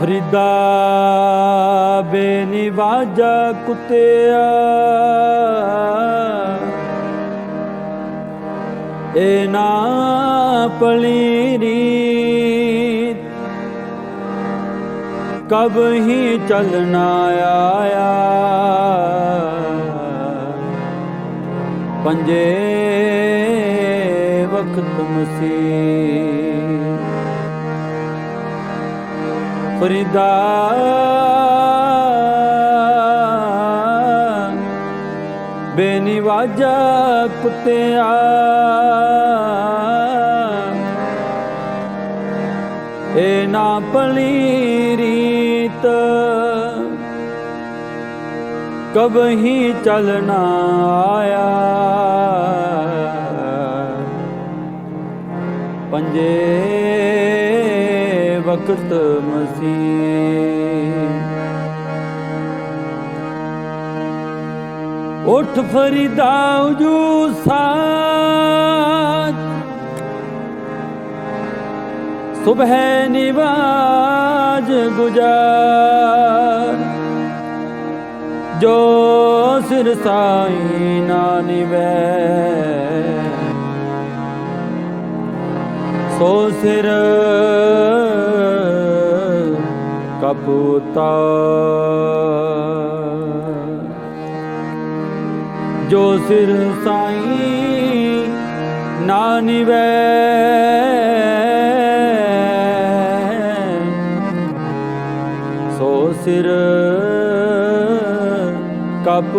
ਫਰੀਦਾ ਬੇਨਿਵਾਜਾ ਕੁੱਤਿਆ। ਏ ਨਾ ਪਲੀਰੀ ਕਬ ਹੀ ਚਲਣਾ ਆਇਆ। ਪੰਜੇ ਵਕਤ ਮਸੀਹ ਫਰੀਦਾ ਬੇਨਿਵਾਜਾ ਕੁੱਤਿਆ ਏ ਨਾ ਪਲੀ ਰੀਤ। ਕਬ ਹੀ ਚਲਣਾ ਆਇਆ। ਪੰਜੇ ਵਕਤ ਮਸੀਹ ਉਠ ਫਰੀਦਾ ਉਜੂ ਸਾਜ। ਸੁਬਹ ਨਿਵਾਜ ਗੁਜਾਰ। ਜੋ ਸਿਰ ਸਾਈ ਨਾ ਨਿਵੈ। ਸੋ ਸਿਰ ਕਪੂਤਾ ਜੋ ਸਿਰ ਸਾਈ ਨਾ ਨਿਵੈ ਸੋ ਸਿਰ ਕਪ